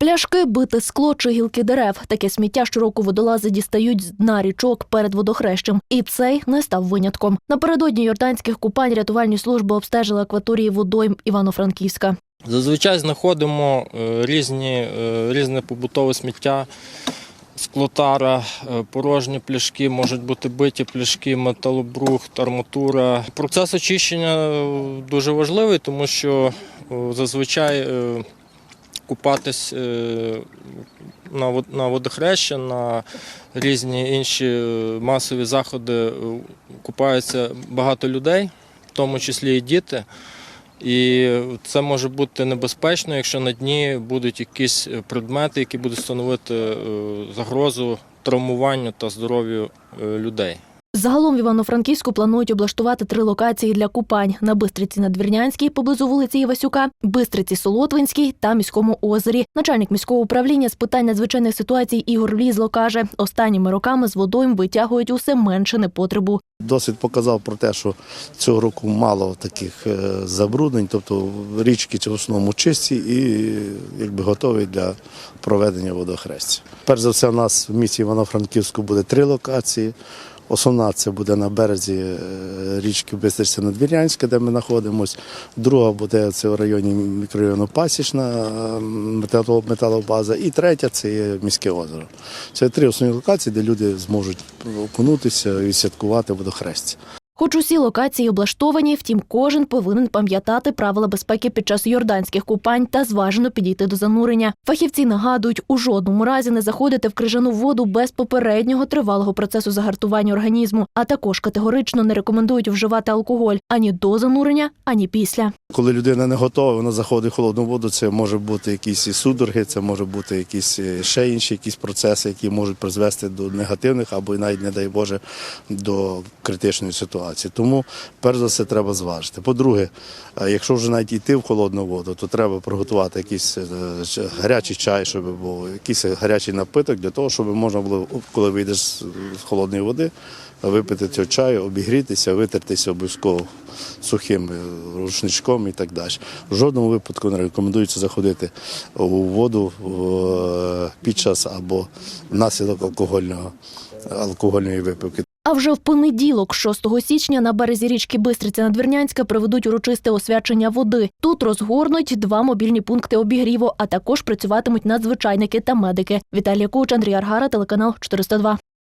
Пляшки, бити скло чи гілки дерев. Таке сміття щороку водолази дістають з дна річок перед водохрещем. І цей не став винятком. Напередодні йорданських купань рятувальні служби обстежили акваторії водойм Івано-Франківська. Зазвичай знаходимо е, е, різне побутове сміття, склотара, е, порожні пляшки, можуть бути биті пляшки, металобрухт, арматура. Процес очищення дуже важливий, тому що зазвичай купатись е, на вод- на водохреща, на різні інші е, масові заходи е, купаються багато людей, в тому числі і діти. І це може бути небезпечно, якщо на дні будуть якісь предмети, які будуть становити загрозу травмуванню та здоров'ю людей. Загалом в Івано-Франківську планують облаштувати три локації для купань на Бистриці Надвірнянській поблизу вулиці Івасюка, Бистриці Солотвинській та міському озері. Начальник міського управління з питань надзвичайних ситуацій Ігор Лізло каже, останніми роками з водойм витягують усе менше непотребу. Досвід показав про те, що цього року мало таких е, забруднень, тобто річки в основному чисті і якби готові для проведення водохрестя. Перш за все, у нас в місті Івано-Франківську буде три локації. Основна це буде на березі е, річки Бистриця надвірянська де ми знаходимося. Друга буде це в районі мікрорайону Пасічна металобаза. І третя це є міське озеро. Це три основні локації, де люди зможуть окунутися і святкувати водохрестя. Хоч усі локації облаштовані, втім, кожен повинен пам'ятати правила безпеки під час йорданських купань та зважено підійти до занурення. Фахівці нагадують, у жодному разі не заходити в крижану воду без попереднього тривалого процесу загартування організму, а також категорично не рекомендують вживати алкоголь ані до занурення, ані після. Коли людина не готова, вона заходить в холодну воду. Це може бути якісь і судороги, це може бути якісь е, ще інші якісь процеси, які можуть призвести до негативних або навіть, не дай Боже, до критичної ситуації. Тому, перш за все, треба зважити. По-друге, е, якщо вже навіть йти в холодну воду, то треба приготувати якийсь е, гарячий чай, щоб був якийсь гарячий напиток для того, щоб можна було, коли вийдеш з холодної води, випити цього чаю, обігрітися, витертися обов'язково сухим е, рушничком і так далі. В жодному випадку не рекомендується заходити у воду е, під час або внаслідок алкогольного, алкогольної випивки. А вже в понеділок, 6 січня, на березі річки Бистриця Надвірнянська проведуть урочисте освячення води. Тут розгорнуть два мобільні пункти обігріву, а також працюватимуть надзвичайники та медики. Віталія Куч, Андрій Аргара, телеканал 402.